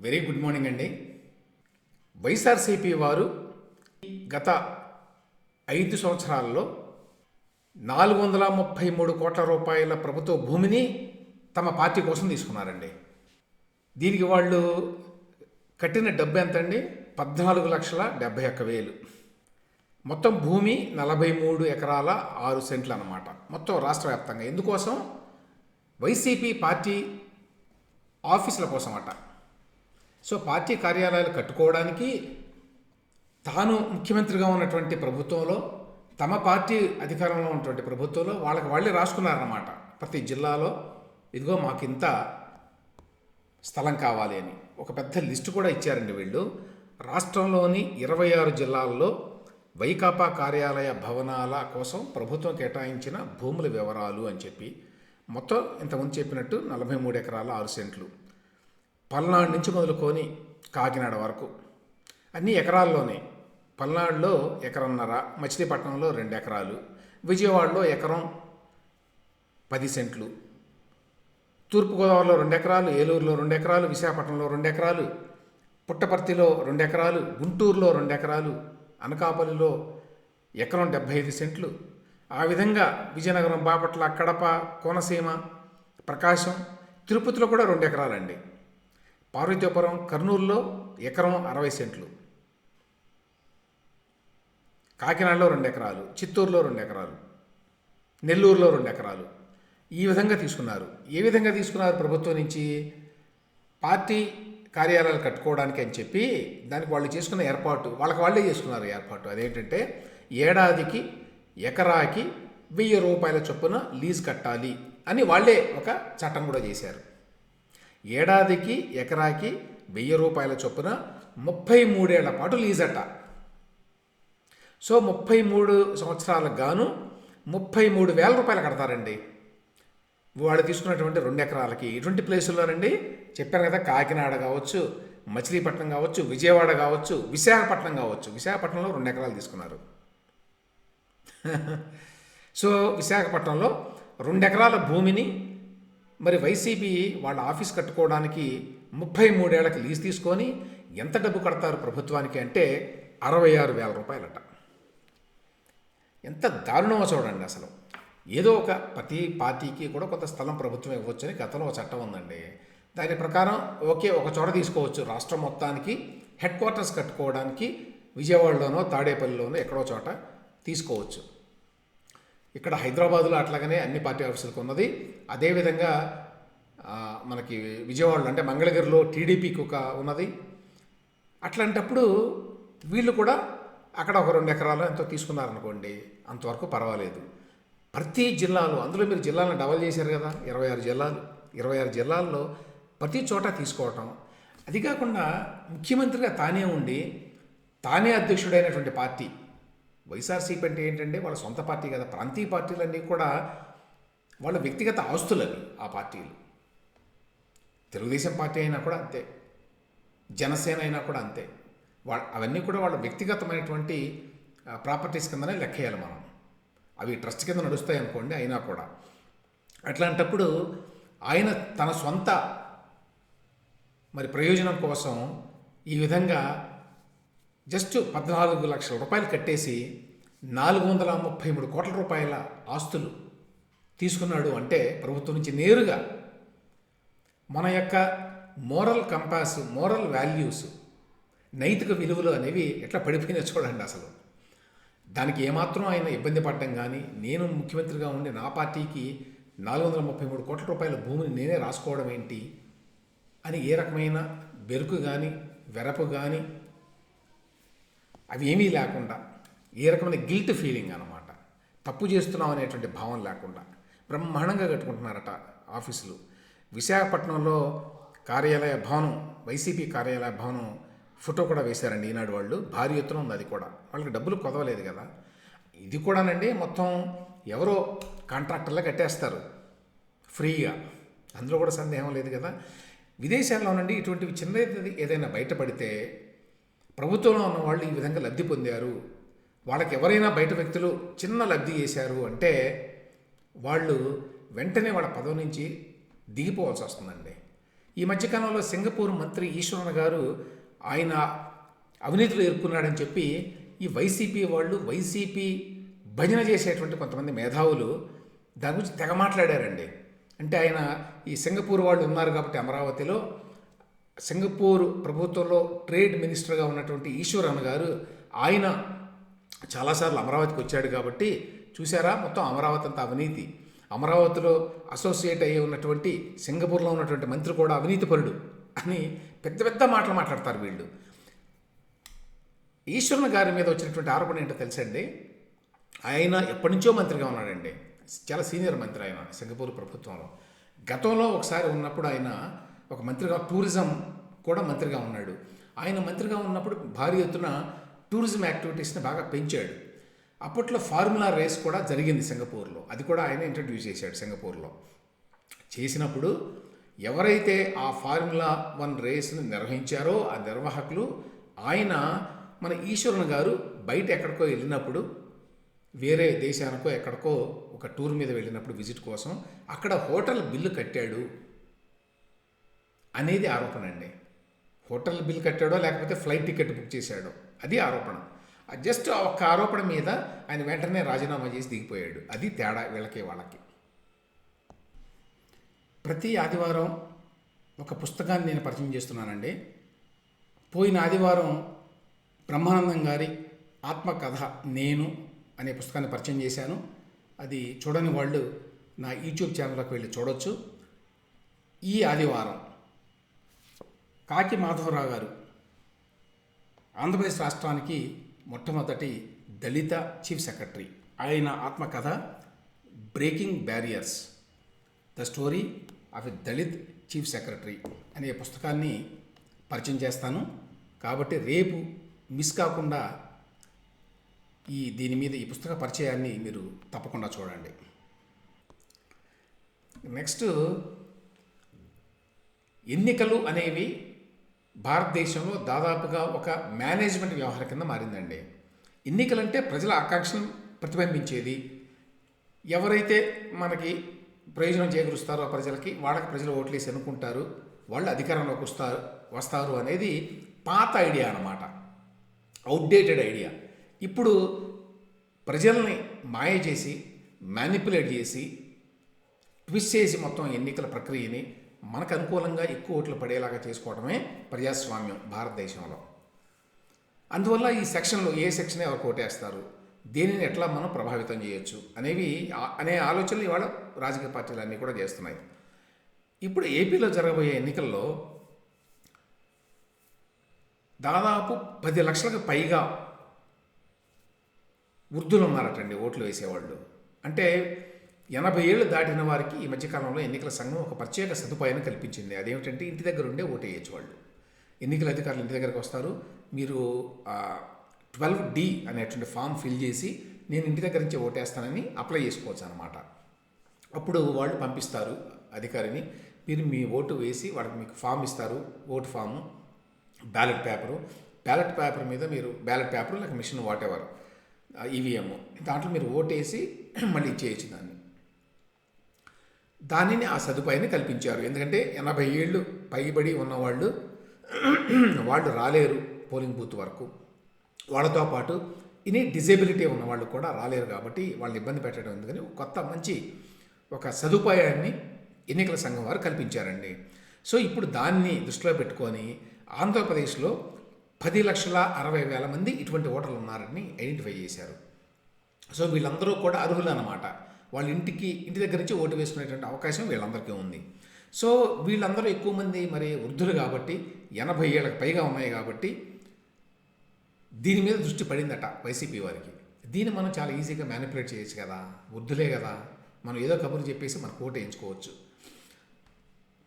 Very good morning అండి. వైఎస్ఆర్సీపీ వారు గత ఐదు సంవత్సరాల్లో నాలుగు వందల ముప్పై మూడు కోట్ల రూపాయల ప్రభుత్వ భూమిని తమ పార్టీ కోసం తీసుకున్నారండి. దీనికి వాళ్ళు కట్టిన డబ్బు ఎంత అండి పద్నాలుగు లక్షల డెబ్భై ఒక్క వేలు. మొత్తం భూమి నలభై మూడు ఎకరాల ఆరు సెంట్లు అన్నమాట. మొత్తం రాష్ట్ర వ్యాప్తంగా. ఎందుకోసం? వైసీపీ పార్టీ ఆఫీసుల కోసం అట సో పార్టీ కార్యాలయాలు కట్టుకోవడానికి తాను ముఖ్యమంత్రిగా ఉన్నటువంటి ప్రభుత్వంలో తమ పార్టీ అధికారంలో ఉన్నటువంటి ప్రభుత్వంలో వాళ్ళకి వాళ్ళే రాసుకున్నారన్నమాట. ప్రతి జిల్లాలో ఇదిగో మాకు ఇంత స్థలం కావాలి అని. ఒక పెద్ద లిస్టు కూడా ఇచ్చారండి వీళ్ళు. రాష్ట్రంలోని ఇరవై ఆరు జిల్లాల్లో వైకాపా కార్యాలయ భవనాల కోసం ప్రభుత్వం కేటాయించిన భూముల వివరాలు అని చెప్పి మొత్తం ఇంతకుముందు చెప్పినట్టు నలభై మూడు ఎకరాల ఆరు సెంట్లు. పల్నాడు నుంచి మొదలుకొని కాకినాడ వరకు. అన్ని ఎకరాల్లోనే పల్నాడులో ఎకరన్నర మచిలీపట్నంలో రెండు ఎకరాలు విజయవాడలో ఎకరం పది సెంట్లు తూర్పుగోదావరిలో రెండు ఎకరాలు ఏలూరులో రెండు ఎకరాలు విశాఖపట్నంలో రెండు ఎకరాలు పుట్టపర్తిలో రెండు ఎకరాలు గుంటూరులో రెండు ఎకరాలు అనకాపల్లిలో ఎకరం డెబ్భై ఐదు సెంట్లు. ఆ విధంగా విజయనగరం బాపట్ల కడప కోనసీమ ప్రకాశం తిరుపతిలో కూడా రెండు ఎకరాలండి. పార్వతీపురం కర్నూలులో ఎకరం అరవై సెంట్లు. కాకినాడలో రెండు ఎకరాలు చిత్తూరులో రెండు ఎకరాలు నెల్లూరులో రెండు ఎకరాలు. ఈ విధంగా తీసుకున్నారు. ఏ విధంగా తీసుకున్నారు ప్రభుత్వం నుంచి? పార్టీ కార్యాలయాలు కట్టుకోవడానికి అని చెప్పి దానికి వాళ్ళు చేసుకున్న ఏర్పాటు వాళ్ళకి వాళ్ళే చేసుకున్నారు ఏర్పాటు. అదేంటంటే ఏడాదికి ఎకరాకి వెయ్యి రూపాయల చొప్పున లీజ్ కట్టాలి అని వాళ్ళే ఒక చట్టం కూడా చేశారు. ఏడాదికి ఎకరాకి వెయ్యి రూపాయల చొప్పున ముప్పై మూడేళ్ళ పాటు లీజట. సో ముప్పై మూడు సంవత్సరాలకు గాను ముప్పై మూడు వేల రూపాయలు కడతారండి. వాళ్ళు తీసుకున్నటువంటి రెండు ఎకరాలకి. ఇటువంటి ప్లేసుల్లోనండి చెప్పాను కదా కాకినాడ కావచ్చు మచిలీపట్నం కావచ్చు విజయవాడ కావచ్చు విశాఖపట్నం కావచ్చు. విశాఖపట్నంలో రెండు ఎకరాలు తీసుకున్నారు. సో విశాఖపట్నంలో రెండు ఎకరాల భూమిని మరి వైసీపీ వాళ్ళ ఆఫీస్ కట్టుకోవడానికి ముప్పై మూడేళ్ళకు లీజ్ తీసుకొని ఎంత డబ్బు కడతారు ప్రభుత్వానికి అంటే అరవై ఆరు వేల రూపాయలట. ఎంత దారుణమో చూడండి అసలు. ఏదో ఒక ప్రతి పార్టీకి కూడా కొంత స్థలం ప్రభుత్వం ఇవ్వచ్చని గతంలో ఒక చట్టం ఉందండి. దాని ప్రకారం ఓకే ఒక చోట తీసుకోవచ్చు. రాష్ట్రం మొత్తానికి హెడ్ క్వార్టర్స్ కట్టుకోవడానికి విజయవాడలోనో తాడేపల్లిలోనో ఎక్కడో చోట తీసుకోవచ్చు. ఇక్కడ హైదరాబాద్లో అట్లాగనే అన్ని పార్టీ ఆఫీసులకు ఉన్నది. అదేవిధంగా మనకి విజయవాడలో అంటే మంగళగిరిలో టీడీపీకి ఒక ఉన్నది. అట్లాంటప్పుడు వీళ్ళు కూడా అక్కడ ఒక రెండు ఎకరాలు ఎంతో తీసుకున్నారనుకోండి అంతవరకు పర్వాలేదు. ప్రతి జిల్లాలో అందులో మీరు జిల్లాలను డబల్ చేశారు కదా ఇరవై ఆరు జిల్లాలు. ఇరవై ఆరు జిల్లాల్లో ప్రతి చోట తీసుకోవటం. అది కాకుండా ముఖ్యమంత్రిగా తానే ఉండి తానే అధ్యక్షుడైనటువంటి పార్టీ వైఎస్ఆర్సీపీ అంటే ఏంటంటే వాళ్ళ సొంత పార్టీ కదా. ప్రాంతీయ పార్టీలన్నీ కూడా వాళ్ళ వ్యక్తిగత ఆస్తులవి ఆ పార్టీలు. తెలుగుదేశం పార్టీ అయినా కూడా అంతే. జనసేన అయినా కూడా అంతే. వాళ్ళ అవన్నీ కూడా వాళ్ళ వ్యక్తిగతమైనటువంటి ప్రాపర్టీస్ కిందనే లెక్కేయాలి మనం. అవి ట్రస్ట్ కింద నడుస్తాయి అనుకోండి అయినా కూడా. అట్లాంటప్పుడు ఆయన తన సొంత మరి ప్రయోజనం కోసం ఈ విధంగా జస్ట్ పద్నాలుగు లక్షల రూపాయలు కట్టేసి నాలుగు వందల ముప్పై మూడు కోట్ల రూపాయల ఆస్తులు తీసుకున్నాడు అంటే ప్రభుత్వం నుంచి నేరుగా మన యొక్క మోరల్ కంపాస్ మోరల్ వాల్యూస్ నైతిక విలువలు అనేవి ఎట్లా పడిపోయినా చూడండి అసలు. దానికి ఏమాత్రం ఆయన ఇబ్బంది పడడం కానీ నేను ముఖ్యమంత్రిగా ఉండి నా పార్టీకి నాలుగు వందల ముప్పై మూడు కోట్ల రూపాయల భూమిని నేనే రాసుకోవడం ఏంటి అని ఏ రకమైన బెరుకు కానీ వెరపు కానీ అవి ఏమీ లేకుండా ఏ రకమైన గిల్ట్ ఫీలింగ్ అనమాట తప్పు చేస్తున్నాం అనేటువంటి భావం లేకుండా బ్రహ్మాండంగా కట్టుకుంటున్నారట ఆఫీసులు. విశాఖపట్నంలో కార్యాలయ భవనం వైసీపీ కార్యాలయ భవనం ఫోటో కూడా వేశారండి ఈనాడు వాళ్ళు. భారీ ఎత్తున ఉంది అది కూడా. వాళ్ళకి డబ్బులు కొదవలేదు కదా. ఇది కూడానండి మొత్తం ఎవరో కాంట్రాక్టర్లా కట్టేస్తారు ఫ్రీగా. అందులో కూడా సందేహం లేదు కదా. విదేశాల్లో నుండి ఇటువంటివి చిన్నది ఏదైనా బయటపడితే ప్రభుత్వంలో ఉన్న వాళ్ళు ఈ విధంగా లబ్ధి పొందారు. వాళ్ళకి ఎవరైనా బయట వ్యక్తులు చిన్న లబ్ధి చేశారు అంటే వాళ్ళు వెంటనే వాళ్ళ పదవి నుంచి దిగిపోవాల్సి వస్తుందండి. ఈ మధ్యకాలంలో సింగపూర్ మంత్రి ఈశ్వరన్ గారు ఆయన అవినీతిలో ఇరుక్కున్నాడని చెప్పి ఈ వైసీపీ వాళ్ళు వైసీపీ భజన చేసేటువంటి కొంతమంది మేధావులు దాని గురించి తెగ మాట్లాడారండి. అంటే ఆయన ఈ సింగపూర్ వాళ్ళు ఉన్నారు కాబట్టి అమరావతిలో సింగపూర్ ప్రభుత్వంలో ట్రేడ్ మినిస్టర్గా ఉన్నటువంటి ఈశ్వరన్ గారు ఆయన చాలాసార్లు అమరావతికి వచ్చాడు కాబట్టి చూసారా మొత్తం అమరావతి అంతా అవినీతి. అమరావతిలో అసోసియేట్ అయ్యి ఉన్నటువంటి సింగపూర్లో ఉన్నటువంటి మంత్రి కూడా అవినీతిపరుడు అని పెద్ద పెద్ద మాటలు మాట్లాడతారు వీళ్ళు. ఈశ్వరన్ గారి మీద వచ్చినటువంటి ఆరోపణ ఏంటో తెలుసండి? ఆయన ఎప్పటి నుంచో మంత్రిగా ఉన్నాడండి. చాలా సీనియర్ మంత్రి ఆయన సింగపూర్ ప్రభుత్వంలో. గతంలో ఒకసారి ఉన్నప్పుడు ఆయన ఒక మంత్రిగా టూరిజం కూడా మంత్రిగా ఉన్నాడు. ఆయన మంత్రిగా ఉన్నప్పుడు భారీ ఎత్తున టూరిజం యాక్టివిటీస్ని బాగా పెంచాడు. అప్పట్లో ఫార్ములా రేస్ కూడా జరిగింది సింగపూర్లో. అది కూడా ఆయన ఇంట్రడ్యూస్ చేశాడు సింగపూర్లో. చేసినప్పుడు ఎవరైతే ఆ ఫార్ములా వన్ రేస్ని నిర్వహించారో ఆ నిర్వాహకులు ఆయన మన ఈశ్వరన్ గారు బయట ఎక్కడికో వెళ్ళినప్పుడు వేరే దేశానికో ఎక్కడికో ఒక టూర్ మీద వెళ్ళినప్పుడు విజిట్ కోసం అక్కడ హోటల్ బిల్లు కట్టాడు. అనేది ఆరోపణ అండి. హోటల్ బిల్ కట్టాడో లేకపోతే ఫ్లైట్ టికెట్ బుక్ చేశాడో అది ఆరోపణ. జస్ట్ ఒక ఒక్క ఆరోపణ మీద ఆయన వెంటనే రాజీనామా చేసి దిగిపోయాడు. అది తేడా వీళ్ళకి వాళ్ళకి. ప్రతి ఆదివారం ఒక పుస్తకాన్ని నేను పరిచయం చేస్తున్నానండి. పోయిన ఆదివారం బ్రహ్మానందం గారి ఆత్మకథ నేను అనే పుస్తకాన్ని పరిచయం చేశాను. అది చూడని వాళ్ళు నా యూట్యూబ్ ఛానల్లోకి వెళ్ళి చూడొచ్చు. ఈ ఆదివారం కాకి మాధవరావు గారు. ఆంధ్రప్రదేశ్ రాష్ట్రానికి మొట్టమొదటి దళిత చీఫ్ సెక్రటరీ. ఆయన ఆత్మకథ breaking barriers the story of a Dalit chief secretary అనే పుస్తకాన్ని పరిచయం చేస్తాను. కాబట్టి రేపు మిస్ కాకుండా ఈ దీని మీద ఈ పుస్తక పరిచయాన్ని మీరు తప్పకుండా చూడండి. నెక్స్ట్ ఎన్నికలు అనేవి భారతదేశంలో దాదాపుగా ఒక మేనేజ్మెంట్ వ్యవహారం కింద మారిందండి. ఎన్నికలంటే ప్రజల ఆకాంక్షను ప్రతిబింబించేది. ఎవరైతే మనకి ప్రయోజనం చేకూరుస్తారో ప్రజలకి వాళ్ళకి ప్రజలు ఓట్లేసి అనుకుంటారు వాళ్ళు అధికారంలోకి వస్తారు వస్తారు అనేది పాత ఐడియా అన్నమాట. Outdated idea. ఇప్పుడు ప్రజల్ని మాయ చేసి మ్యానిపులేట్ చేసి ట్విస్ట్ చేసి మొత్తం ఎన్నికల ప్రక్రియని మనకు అనుకూలంగా ఎక్కువ ఓట్లు పడేలాగా చేసుకోవడమే ప్రజాస్వామ్యం భారతదేశంలో. అందువల్ల ఈ సెక్షన్లో ఏ సెక్షన్ ఎవరు ఓటేస్తారు దేనిని ఎట్లా మనం ప్రభావితం చేయొచ్చు? అనేవి అనే ఆలోచనలు ఇవాళ రాజకీయ పార్టీలు అన్నీ కూడా చేస్తున్నాయి. ఇప్పుడు ఏపీలో జరగబోయే ఎన్నికల్లో దాదాపు పది లక్షలకు పైగా వృద్ధులు ఉన్నారటండి ఓట్లు వేసేవాళ్ళు. అంటే ఎనభై ఏళ్ళు దాటిన వారికి ఈ మధ్యకాలంలో ఎన్నికల సంఘం ఒక ప్రత్యేక సదుపాయాన్ని కల్పించింది. అదేమిటంటే ఇంటి దగ్గర ఉండే ఓటేయచ్చు వేయచ్చు వాళ్ళు. ఎన్నికల అధికారులు ఇంటి దగ్గరకు వస్తారు. మీరు ట్వెల్వ్ డి అనేటువంటి ఫామ్ ఫిల్ చేసి నేను ఇంటి దగ్గర నుంచి ఓటేస్తానని అప్లై చేసుకోవచ్చు అనమాట అప్పుడు వాళ్ళు పంపిస్తారు అధికారిని. మీరు మీ ఓటు వేసి వాళ్ళకి మీకు ఫామ్ ఇస్తారు. Vote form ballot paper. Ballot paper మీద మీరు బ్యాలెట్ పేపర్ లేక మిషన్ వాటెవర్ ఈవీఎం దాంట్లో మీరు ఓటేసి మళ్ళీ ఇచ్చేయచ్చు దాన్ని. దానిని ఆ సదుపాయాన్ని కల్పించారు. ఎందుకంటే ఎనభై ఏళ్ళు పైబడి ఉన్నవాళ్ళు వాళ్ళు రాలేరు పోలింగ్ బూత్ వరకు. వాళ్ళతో పాటు ఇని డిజేబిలిటీ ఉన్న వాళ్ళు కూడా రాలేరు కాబట్టి వాళ్ళని ఇబ్బంది పెట్టడం ఎందుకని కొత్త మంచి ఒక సదుపాయాన్ని ఎన్నికల సంఘం వారు కల్పించారండి. సో ఇప్పుడు దాన్ని దృష్టిలో పెట్టుకొని ఆంధ్రప్రదేశ్లో పది లక్షల అరవై వేల మంది ఇటువంటి ఓటర్లు ఉన్నారని ఐడెంటిఫై చేశారు. సో వీళ్ళందరూ కూడా అర్హులు అన్నమాట వాళ్ళ ఇంటికి ఇంటి దగ్గర నుంచి ఓటు వేసుకునేటువంటి అవకాశం వీళ్ళందరికీ ఉంది. సో వీళ్ళందరూ ఎక్కువ మంది మరి వృద్ధులు కాబట్టి ఎనభై ఏళ్ళకి పైగా ఉన్నాయి కాబట్టి దీని మీద దృష్టి పడిందట వైసీపీ వారికి. దీన్ని మనం చాలా ఈజీగా మ్యానిపులేట్ చేయొచ్చు కదా. వృద్ధులే కదా. మనం ఏదో కబురు చెప్పేసి మనకు ఓటు వేయించుకోవచ్చు.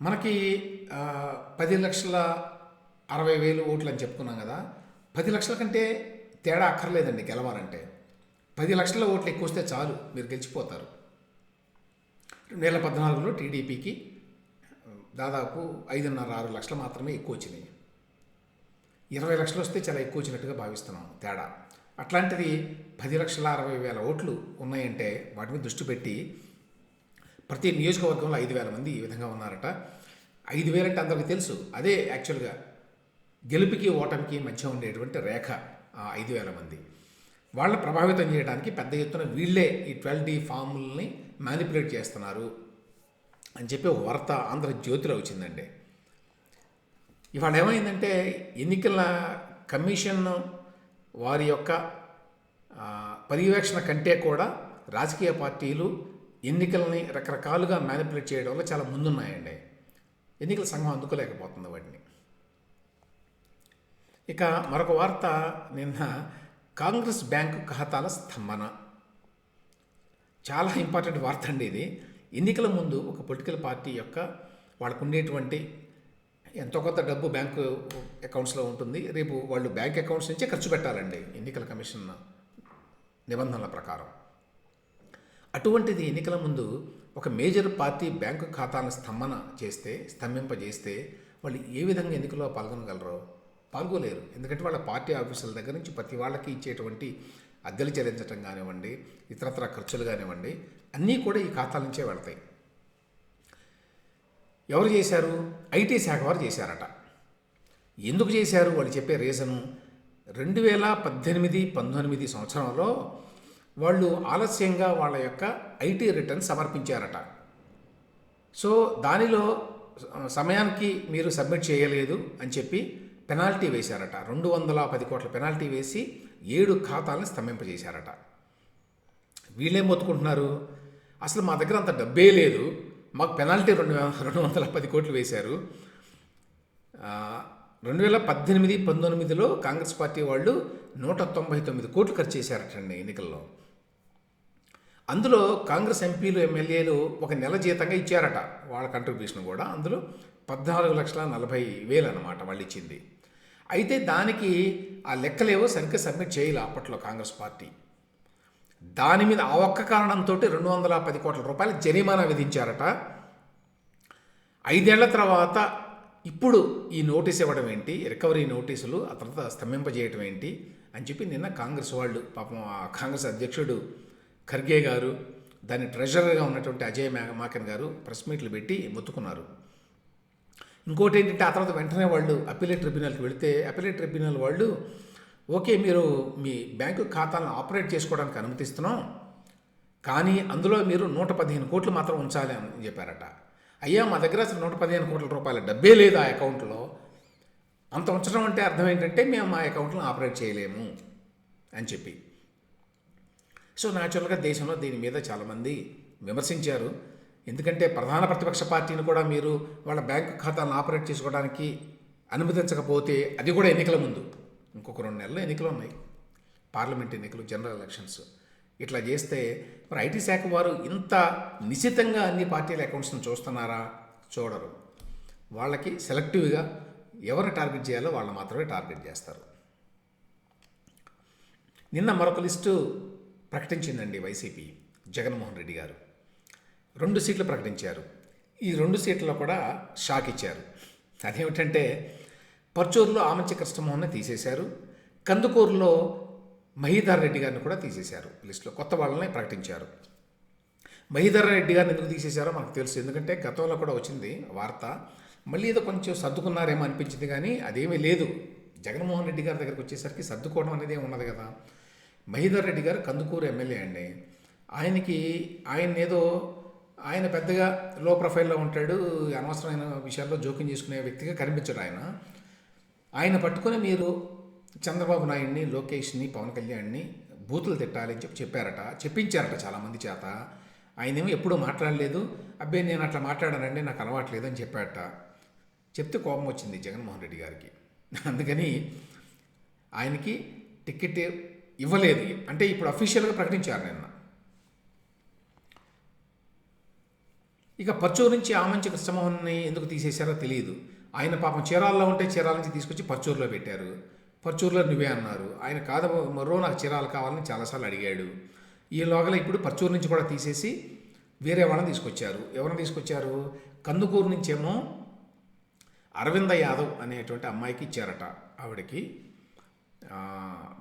మనకి పది లక్షల అరవై వేలు ఓట్లు అని చెప్పుకున్నాం కదా. పది లక్షల కంటే తేడా అక్కర్లేదండి గెలవాలంటే. పది లక్షల ఓట్లు ఎక్కువ వస్తే చాలు మీరు గెలిచిపోతారు. రెండు వేల పద్నాలుగులో టీడీపీకి దాదాపు ఐదున్నర ఆరు లక్షలు మాత్రమే ఎక్కువ వచ్చినాయి ఇరవై లక్షలు వస్తే చాలా ఎక్కువ వచ్చినట్టుగా భావిస్తున్నాం తేడా. అట్లాంటిది పది లక్షల అరవై వేల ఓట్లు ఉన్నాయంటే వాటి మీద దృష్టి పెట్టి ప్రతి నియోజకవర్గంలో ఐదు వేల మంది ఈ విధంగా ఉన్నారట. ఐదు వేలంటే అందరికీ తెలుసు. అదే యాక్చువల్గా గెలుపుకి ఓటమికి మధ్య ఉండేటువంటి రేఖ ఐదు వేల మంది. వాళ్ళని ప్రభావితం చేయడానికి పెద్ద ఎత్తున వీళ్ళే ఈ ట్వెల్వ్ డి ఫామ్లని మ్యానిపులేట్ చేస్తున్నారు అని చెప్పి ఒక వార్త ఆంధ్రజ్యోతిలో వచ్చిందండి. ఇవాళ ఏమైందంటే ఎన్నికల కమిషన్ వారి యొక్క పర్యవేక్షణ కంటే కూడా రాజకీయ పార్టీలు ఎన్నికలని రకరకాలుగా మ్యానిపులేట్ వల్ల చాలా ముందున్నాయండి. ఎన్నికల సంఘం అందుకోలేకపోతుంది వాటిని. ఇక మరొక వార్త నిన్న కాంగ్రెస్ బ్యాంకు ఖాతాల స్తంభన. చాలా ఇంపార్టెంట్ వార్త అండి ఇది. ఎన్నికల ముందు ఒక పొలిటికల్ పార్టీ యొక్క వాళ్ళకు ఉండేటువంటి ఎంతో కొంత డబ్బు బ్యాంకు అకౌంట్స్లో ఉంటుంది. రేపు వాళ్ళు బ్యాంక్ అకౌంట్స్ నుంచే ఖర్చు పెట్టాలండి ఎన్నికల కమిషన్ నిబంధనల ప్రకారం. అటువంటిది ఎన్నికల ముందు ఒక మేజర్ పార్టీ బ్యాంకు ఖాతాను స్తంభన చేస్తే స్తంభింపజేస్తే వాళ్ళు ఏ విధంగా ఎన్నికల్లో పాల్గొనగలరో పాల్గొలేరు. ఎందుకంటే వాళ్ళ పార్టీ ఆఫీసుల దగ్గర నుంచి ప్రతి వాళ్ళకి ఇచ్చేటువంటి అద్దెలు చెల్లించడం కానివ్వండి ఇతరత్ర ఖర్చులు కానివ్వండి అన్నీ కూడా ఈ ఖాతాల నుంచే వెళ్తాయి. ఎవరు చేశారు? ఐటీ శాఖ వారు చేశారట. ఎందుకు చేశారు? వాళ్ళు చెప్పే రీజను రెండు వేల పద్దెనిమిది పంతొమ్మిది సంవత్సరంలో వాళ్ళు ఆలస్యంగా వాళ్ళ యొక్క ఐటీ రిటర్న్ సమర్పించారట. సో దానిలో సమయానికి మీరు సబ్మిట్ చేయలేదు అని చెప్పి పెనాల్టీ వేశారట. రెండు వందల పది కోట్ల పెనాల్టీ వేసి ఏడు ఖాతాలను స్తంభింపజేశారట. వీళ్ళేం మొత్తుకుంటున్నారు? అసలు మా దగ్గర అంత డబ్బే లేదు. మాకు పెనాల్టీ రెండు రెండు వందల పది కోట్లు వేశారు. రెండు వేల పద్దెనిమిది పంతొమ్మిదిలో కాంగ్రెస్ పార్టీ వాళ్ళు నూట తొంభై తొమ్మిది కోట్లు ఖర్చు చేశారటండి ఎన్నికల్లో. అందులో కాంగ్రెస్ ఎంపీలు ఎమ్మెల్యేలు ఒక నెల జీతంగా ఇచ్చారట. వాళ్ళ కంట్రిబ్యూషన్ కూడా అందులో పద్నాలుగు లక్షల నలభై వేలు అనమాట వాళ్ళు ఇచ్చింది అయితే దానికి ఆ లెక్కలేవో సరిగ్గా సబ్మిట్ చేయలే అప్పట్లో కాంగ్రెస్ పార్టీ. దాని మీద ఆ ఒక్క కారణంతో రెండు వందల పది కోట్ల రూపాయల జరిమానా విధించారట. ఐదేళ్ళ తర్వాత ఇప్పుడు ఈ నోటీస్ ఇవ్వడం ఏంటి? రికవరీ నోటీసులు ఆ తర్వాత స్తంభింపజేయటం ఏంటి? అని చెప్పి నిన్న కాంగ్రెస్ వాళ్ళు పాపం ఆ కాంగ్రెస్ అధ్యక్షుడు ఖర్గే గారు దాని ట్రెజరర్గా ఉన్నటువంటి అజయ్ మా- గారు ప్రెస్ మీట్లు పెట్టి మొత్తుకున్నారు. ఇంకోటి ఏంటంటే ఆ తర్వాత వెంటనే వాళ్ళు అపిలేట్ ట్రిబ్యునల్కి వెళితే అపిలేట్ ట్రిబ్యునల్ వాళ్ళు ఓకే మీరు మీ బ్యాంకు ఖాతాలను ఆపరేట్ చేసుకోవడానికి అనుమతిస్తున్నాం కానీ అందులో మీరు నూట పదిహేను కోట్లు మాత్రం ఉంచాలి అని చెప్పారట. అయ్యా మా దగ్గర అసలు నూట పదిహేను కోట్ల రూపాయల డబ్బే లేదు ఆ అకౌంట్లో. అంత ఉంచడం అంటే అర్థం ఏంటంటే మేము మా అకౌంట్లను ఆపరేట్ చేయలేము అని చెప్పి. సో న్యాచురల్గా దేశంలో దీని మీద చాలామంది విమర్శించారు. ఎందుకంటే ప్రధాన ప్రతిపక్ష పార్టీని కూడా మీరు వాళ్ళ బ్యాంకు ఖాతాలను ఆపరేట్ చేసుకోవడానికి అనుమతించకపోతే అది కూడా ఎన్నికల ముందు. ఇంకొక రెండు నెలలు ఎన్నికలు ఉన్నాయి. పార్లమెంట్ ఎన్నికలు జనరల్ ఎలక్షన్స్. ఇట్లా చేస్తే మరి ఐటీ శాఖ వారు ఇంత నిశితంగా అన్ని పార్టీల అకౌంట్స్ని చూస్తున్నారా? చూడరు. వాళ్ళకి సెలెక్టివ్గా ఎవరిని టార్గెట్ చేయాలో వాళ్ళు మాత్రమే టార్గెట్ చేస్తారు. నిన్న మరొక లిస్టు ప్రకటించిందండి వైసీపీ జగన్మోహన్ రెడ్డి గారు. రెండు సీట్లు ప్రకటించారు. ఈ రెండు సీట్లలో కూడా షాక్ ఇచ్చారు. అదేమిటంటే పర్చూరులో ఆమంచి కృష్ణమోహన్ని తీసేశారు. కందుకూరులో మహీధర్ రెడ్డి గారిని కూడా తీసేశారు. లిస్టులో కొత్త వాళ్ళని ప్రకటించారు. మహీధర్ రెడ్డి గారిని ఎందుకు తీసేశారో మనకు తెలుసు. ఎందుకంటే గతంలో కూడా వచ్చింది వార్త. మళ్ళీ ఏదో కొంచెం సర్దుకున్నారేమో అనిపించింది కానీ అదేమీ లేదు. జగన్మోహన్ రెడ్డి గారి దగ్గరికి వచ్చేసరికి సర్దుకోవడం అనేది ఉన్నది కదా. మహీధర్ రెడ్డి గారు కందుకూరు ఎమ్మెల్యే అండి. ఆయనకి ఆయన ఏదో ఆయన పెద్దగా లో ప్రొఫైల్లో ఉంటాడు అనవసరమైన విషయాల్లో జోక్యం చేసుకునే వ్యక్తిగా కనిపించడు ఆయన. ఆయన పట్టుకొని మీరు చంద్రబాబు నాయుడిని లోకేష్ని పవన్ కళ్యాణ్ని బూతులు తిట్టాలి అని చెప్పి చెప్పారట. చెప్పించారట చాలామంది చేత. ఆయనేమో ఎప్పుడూ మాట్లాడలేదు. అబ్బాయి నేను అట్లా మాట్లాడానండి నాకు అలవాట్లేదు అని చెప్పారట. చెప్తే కోపం వచ్చింది జగన్మోహన్ రెడ్డి గారికి. అందుకని ఆయనకి టికెట్ ఇవ్వలేదు. అంటే ఇప్పుడు అఫీషియల్గా ప్రకటించారు నిన్న. ఇక పచ్చూరు నుంచి ఆమంచి కృష్ణమోహన్ని ఎందుకు తీసేశారో తెలియదు. ఆయన పాపం చీరాల్లో ఉంటే చీరాల నుంచి తీసుకొచ్చి పచ్చూరులో పెట్టారు. పర్చూరులో నువ్వే అన్నారు. ఆయన కాద మరో నాకు చీరాలు కావాలని చాలాసార్లు అడిగాడు. ఈ లోగల ఇప్పుడు పర్చూరు నుంచి కూడా తీసేసి వేరే వాళ్ళని తీసుకొచ్చారు. ఎవరిని తీసుకొచ్చారు? కందుకూరు నుంచేమో అరవింద యాదవ్ అనేటువంటి అమ్మాయికి ఇచ్చారట ఆవిడకి.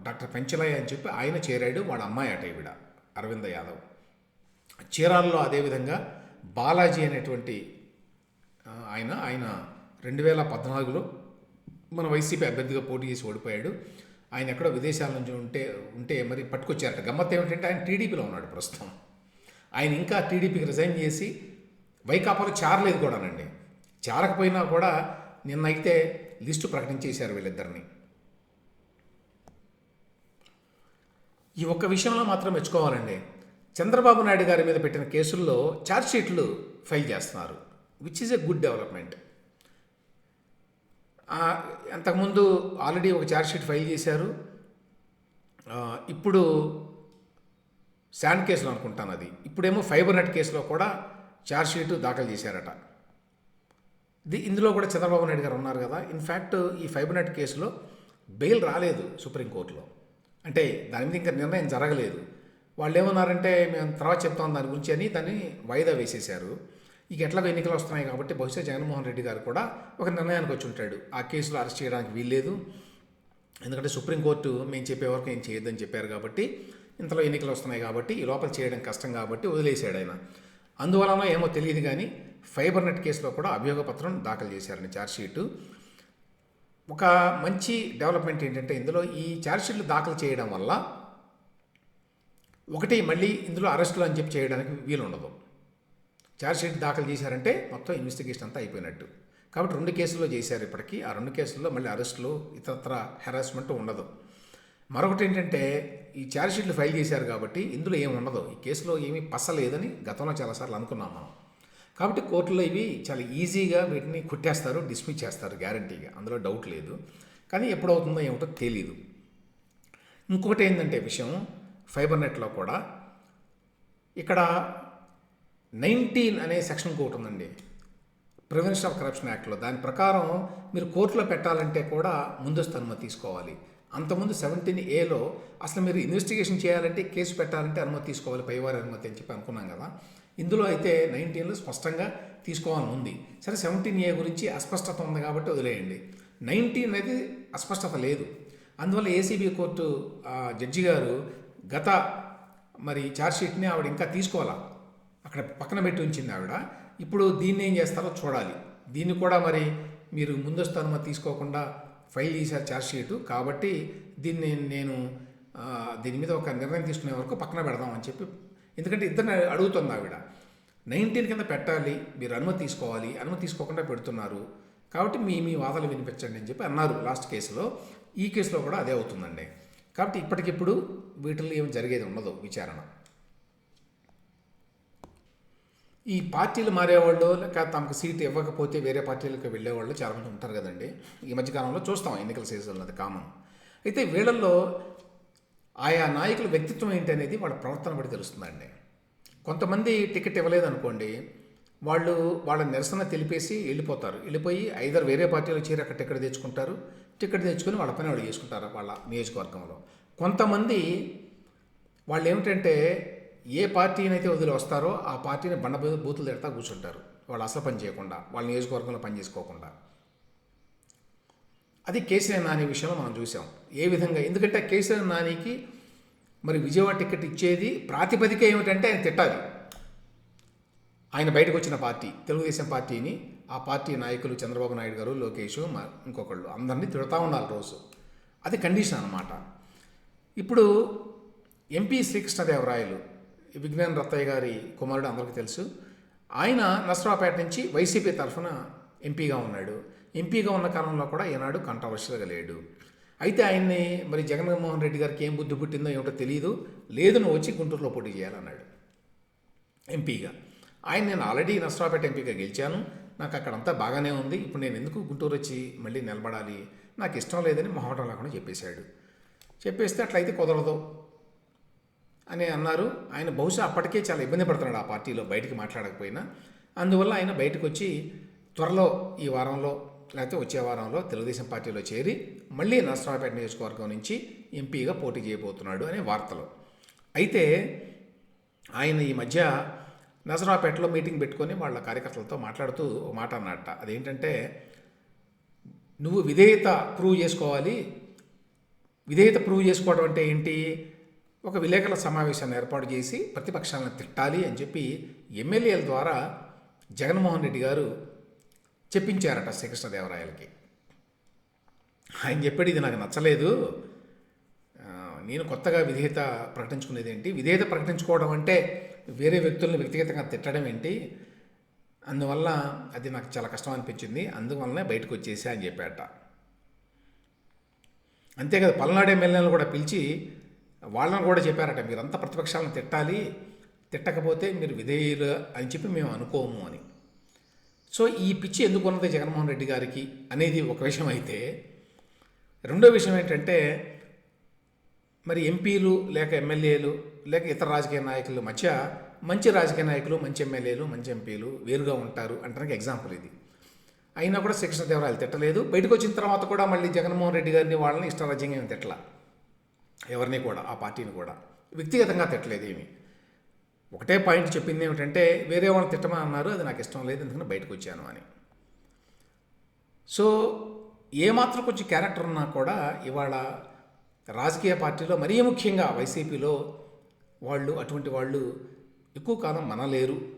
డాక్టర్ పెంచలయ్య అని చెప్పి ఆయన చేరాడు వాళ్ళ అమ్మాయి అట ఈవిడ అరవింద యాదవ్. చీరాల్లో అదేవిధంగా బాలాజీ అనేటువంటి ఆయన ఆయన రెండు వేల పద్నాలుగులో మన వైసీపీ అభ్యర్థిగా పోటీ చేసి ఓడిపోయాడు. ఆయన ఎక్కడో విదేశాల నుంచి ఉంటే ఉంటే మరి పట్టుకొచ్చారట. గమ్మత్ ఏమిటంటే ఆయన టీడీపీలో ఉన్నాడు ప్రస్తుతం. ఆయన ఇంకా టీడీపీకి రిజైన్ చేసి వైకాపాలో చేరలేదు కూడానండి. చేరకపోయినా కూడా నిన్న అయితే లిస్టు ప్రకటించేశారు వీళ్ళిద్దరిని. ఈ ఒక్క విషయంలో మాత్రం మెచ్చుకోవాలండి. చంద్రబాబు నాయుడు గారి మీద పెట్టిన కేసుల్లో ఛార్జ్షీట్లు ఫైల్ చేస్తున్నారు which is a good development అంతకుముందు ఆల్రెడీ ఒక ఛార్జ్షీట్ ఫైల్ చేశారు. ఇప్పుడు శాండ్ కేసులో అనుకుంటాను అది. ఇప్పుడేమో ఫైబర్ నెట్ కేసులో కూడా ఛార్జ్షీట్ దాఖలు చేశారట. ఇది ఇందులో కూడా చంద్రబాబు నాయుడు గారు ఉన్నారు కదా. ఇన్ఫ్యాక్ట్ ఈ ఫైబర్ నెట్ కేసులో బెయిల్ రాలేదు సుప్రీంకోర్టులో అంటే దాని మీద ఇంకా నిర్ణయం జరగలేదు. వాళ్ళు ఏమన్నారంటే మేము తర్వాత చెప్తాం దాని గురించి అని దాన్ని వాయిదా వేసేశారు. ఇక ఎట్లాగో ఎన్నికలు వస్తున్నాయి కాబట్టి బహుశా జగన్మోహన్ రెడ్డి గారు కూడా ఒక నిర్ణయానికి వచ్చి ఉంటాడు. ఆ కేసులో అరెస్ట్ చేయడానికి వీల్లేదు. ఎందుకంటే సుప్రీంకోర్టు మేము చెప్పే వరకు ఏం చేయొద్దని చెప్పారు కాబట్టి ఇంతలో ఎన్నికలు వస్తున్నాయి కాబట్టి ఈ లోపల చేయడం కష్టం కాబట్టి వదిలేశాడు ఆయన. అందువలన ఏమో తెలియదు కానీ ఫైబర్ నెట్ కేసులో కూడా అభియోగ పత్రం దాఖలు చేశారని ఛార్జ్షీటు ఒక మంచి డెవలప్మెంట్ ఏంటంటే ఇందులో ఈ ఛార్జ్షీట్లు దాఖలు చేయడం వల్ల ఒకటి మళ్ళీ ఇందులో అరెస్టులు అని చెప్పి చేయడానికి వీలు ఉండదు ఛార్జ్షీట్ దాఖలు చేశారంటే మొత్తం ఇన్వెస్టిగేషన్ అంతా అయిపోయినట్టు. కాబట్టి రెండు కేసుల్లో చేశారు ఇప్పటికీ. ఆ రెండు కేసుల్లో మళ్ళీ అరెస్టులు ఇతరత్ర హెరాస్మెంట్ ఉండదు. మరొకటి ఏంటంటే ఈ ఛార్జ్షీట్లు ఫైల్ చేశారు కాబట్టి ఇందులో ఏమి ఉండదు. ఈ కేసులో ఏమీ పసలేదని గతంలో చాలాసార్లు అనుకున్నాం మనం. కాబట్టి కోర్టులో ఇవి చాలా ఈజీగా వీటిని కొట్టేస్తారు డిస్మిస్ చేస్తారు గ్యారంటీగా. అందులో డౌట్ లేదు. కానీ ఎప్పుడవుతుందో ఏమిటో తెలియదు ఇంకొకటి ఏంటంటే విషయం ఫైబర్ నెట్లో కూడా ఇక్కడ నైన్టీన్ అనే సెక్షన్ ఒకటి ఉందండి. ప్రివెన్షన్ ఆఫ్ కరప్షన్ యాక్ట్లో. దాని ప్రకారం మీరు కోర్టులో పెట్టాలంటే కూడా ముందస్తు అనుమతి తీసుకోవాలి. అంతకుముందు సెవెంటీన్ ఏలో అసలు మీరు ఇన్వెస్టిగేషన్ చేయాలంటే కేసు పెట్టాలంటే అనుమతి తీసుకోవాలి పైవారి అనుమతి అని చెప్పి అనుకున్నాం కదా. ఇందులో అయితే నైన్టీన్లో స్పష్టంగా తీసుకోవాలని ఉంది. సరే సెవెంటీన్ ఏ గురించి అస్పష్టత ఉంది కాబట్టి వదిలేయండి. నైన్టీన్ అనేది అస్పష్టత లేదు. అందువల్ల ఏసీబీ కోర్టు జడ్జి గారు గత మరి ఛార్జ్షీట్ని ఆవిడ ఇంకా తీసుకోవాలా? అక్కడ పక్కన పెట్టి ఉంచింది ఆవిడ. ఇప్పుడు దీన్ని ఏం చేస్తారో చూడాలి. దీన్ని కూడా మరి మీరు ముందస్తు అనుమతి తీసుకోకుండా ఫైల్ చేశారు చార్జ్షీటు కాబట్టి దీన్ని నేను దీని మీద ఒక నిర్ణయం తీసుకునే వరకు పక్కన పెడదాం అని చెప్పి ఎందుకంటే ఇద్దరిని అడుగుతుంది ఆవిడ. నైన్టీన్ కింద పెట్టాలి మీరు అనుమతి తీసుకోవాలి. అనుమతి తీసుకోకుండా పెడుతున్నారు. కాబట్టి మీ మీ వాదనలు వినిపించండి అని చెప్పి అన్నారు లాస్ట్ కేసులో. ఈ కేసులో కూడా అదే అవుతుందండి. కాబట్టి ఇప్పటికిప్పుడు వీటిల్లో ఏమి జరిగేది ఉండదు విచారణ. ఈ పార్టీలు మారేవాళ్ళు లేక తమకు సీట్ ఇవ్వకపోతే వేరే పార్టీలకు వెళ్ళేవాళ్ళు చాలామంది ఉంటారు కదండి. ఈ మధ్యకాలంలో చూస్తాం ఎన్నికల సీజన్లో అది కామన్. అయితే వీళ్ళల్లో ఆయా నాయకుల వ్యక్తిత్వం ఏంటి అనేది వాళ్ళ ప్రవర్తన బట్టి తెలుస్తుందండి. కొంతమంది టికెట్ ఇవ్వలేదు అనుకోండి వాళ్ళు వాళ్ళ నిరసన తెలిపేసి వెళ్ళిపోతారు. వెళ్ళిపోయి ఐదర్ వేరే పార్టీలో చేరి అక్కడ టికెట్ తెచ్చుకుంటారు టికెట్ తెచ్చుకొని వాళ్ళ పని వాళ్ళు చేసుకుంటారు వాళ్ళ నియోజకవర్గంలో. కొంతమంది వాళ్ళు ఏమిటంటే ఏ పార్టీని అయితే వదిలి వస్తారో ఆ పార్టీని బండ బూతులు తిడతా కూర్చుంటారు. వాళ్ళు అసలు పని చేయకుండా వాళ్ళ నియోజకవర్గంలో పని చేసుకోకుండా. అది కేసీఆర్ నాని విషయంలో మనం చూసాం. ఏ విధంగా? ఎందుకంటే కేసీఆర్ నానికి మరి విజయవాడ టికెట్ ఇచ్చేది ప్రాతిపదిక ఏమిటంటే ఆయన తిట్టాలి. ఆయన బయటకు వచ్చిన పార్టీ తెలుగుదేశం పార్టీని ఆ పార్టీ నాయకులు చంద్రబాబు నాయుడు గారు లోకేష్ ఇంకొకళ్ళు అందరినీ తిడతా ఉండాలి రోజు. అది కండిషన్ అన్నమాట. ఇప్పుడు ఎంపీ శ్రీకృష్ణదేవరాయలు విజ్ఞాన్ రత్తయ్య గారి కుమారుడు అందరికీ తెలుసు. ఆయన నసరాపేట నుంచి వైసీపీ తరఫున ఎంపీగా ఉన్నాడు. ఎంపీగా ఉన్న కాలంలో కూడా ఈనాడు కంట్రవర్షియల్గా లేడు. అయితే ఆయన్ని మరి జగన్మోహన్ రెడ్డి గారికి ఏం బుద్ధి పుట్టిందో ఏమిటో తెలియదు లేదు నువ్వు వచ్చి గుంటూరులో పోటీ చేయాలన్నాడు. ఎంపీగా. ఆయన నేను ఆల్రెడీ నస్రాపేట ఎంపీగా గెలిచాను. నాకు అక్కడంతా బాగానే ఉంది. ఇప్పుడు నేను ఎందుకు గుంటూరు వచ్చి మళ్ళీ నిలబడాలి? నాకు ఇష్టం లేదని మొహటం లేకుండా చెప్పేశాడు. చెప్పేస్తే అట్లయితే కుదరదు అని అన్నారు. ఆయన బహుశా అప్పటికే చాలా ఇబ్బంది పడుతున్నాడు ఆ పార్టీలో బయటికి మాట్లాడకపోయినా. అందువల్ల ఆయన బయటకు వచ్చి త్వరలో ఈ వారంలో లేకపోతే వచ్చే వారంలో తెలుగుదేశం పార్టీలో చేరి మళ్ళీ నరసరావుపేట నియోజకవర్గం నుంచి ఎంపీగా పోటీ చేయబోతున్నాడు అనే వార్తలు. అయితే ఆయన ఈ మధ్య నజరాపేటలో మీటింగ్ పెట్టుకొని వాళ్ళ కార్యకర్తలతో మాట్లాడుతూ ఒక మాట అన్నట్ట అదేంటంటే నువ్వు విధేయత ప్రూవ్ చేసుకోవాలి. విధేయత ప్రూవ్ చేసుకోవడం అంటే ఏంటి? ఒక విలేకరుల సమావేశాన్ని ఏర్పాటు చేసి ప్రతిపక్షాలను తిట్టాలి అని చెప్పి ఎమ్మెల్యేల ద్వారా జగన్మోహన్ రెడ్డి గారు చెప్పించారట శ్రీకృష్ణదేవరాయలకి. ఆయన చెప్పాడు ఇది నాకు నచ్చలేదు. నేను కొత్తగా విధేయత ప్రకటించుకునేది ఏంటి? విధేయత ప్రకటించుకోవడం అంటే వేరే వ్యక్తులను వ్యక్తిగతంగా తిట్టడం ఏంటి? అందువల్ల అది నాకు చాలా కష్టం అనిపించింది. అందువల్లనే బయటకు వచ్చేసా అని చెప్పాట అంతేకాదు పల్నాడు ఎమ్మెల్యేలను కూడా పిలిచి వాళ్ళని కూడా చెప్పారట మీరంతా ప్రతిపక్షాలను తిట్టాలి తిట్టకపోతే మీరు విధేయులు అని చెప్పి మేము అనుకోము అని. సో ఈ పిచ్చి ఎందుకు ఉన్నది జగన్మోహన్ రెడ్డి గారికి అనేది ఒక విషయం అయితే రెండో విషయం ఏంటంటే మరి ఎంపీలు లేక ఎమ్మెల్యేలు లేక ఇతర రాజకీయ నాయకుల మధ్య మంచి రాజకీయ నాయకులు మంచి ఎమ్మెల్యేలు మంచి ఎంపీలు వేరుగా ఉంటారు అంటానికి ఎగ్జాంపుల్ ఇది. అయినా కూడా శిక్షణ శ్రీకృష్ణదేవరాయలు తిట్టలేదు. బయటకు వచ్చిన తర్వాత కూడా మళ్ళీ జగన్మోహన్ రెడ్డి గారిని వాళ్ళని ఇష్టరాజ్యంగా ఏమి తిట్టల? ఎవరిని కూడా ఆ పార్టీని కూడా. వ్యక్తిగతంగా తిట్టలేదు ఏమి. ఒకటే పాయింట్ చెప్పింది ఏమిటంటే వేరే వాళ్ళని తిట్టమని అన్నారు అది నాకు ఇష్టం లేదు ఎందుకంటే బయటకు వచ్చాను అని. సో ఏమాత్రం కొంచెం క్యారెక్టర్ ఉన్నా కూడా ఇవాళ రాజకీయ పార్టీలో మరీ ముఖ్యంగా వైసీపీలో వాళ్ళు అటువంటి వాళ్ళు ఎక్కువ కాలం మనలేరు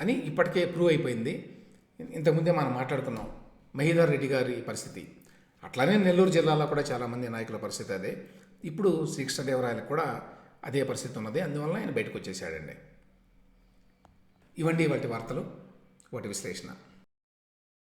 అని ఇప్పటికే ప్రూవ్ అయిపోయింది. ఇంతకుముందే మనం మాట్లాడుకున్నాం మహీధర్ రెడ్డి గారి పరిస్థితి. అట్లానే నెల్లూరు జిల్లాలో కూడా చాలామంది నాయకుల పరిస్థితి అదే. ఇప్పుడు శ్రీకృష్ణదేవరాయలకు కూడా అదే పరిస్థితి ఉన్నది. అందువల్ల ఆయన బయటకు వచ్చేసాడండి. ఇవండి వాటి వార్తలు వాటి విశ్లేషణ.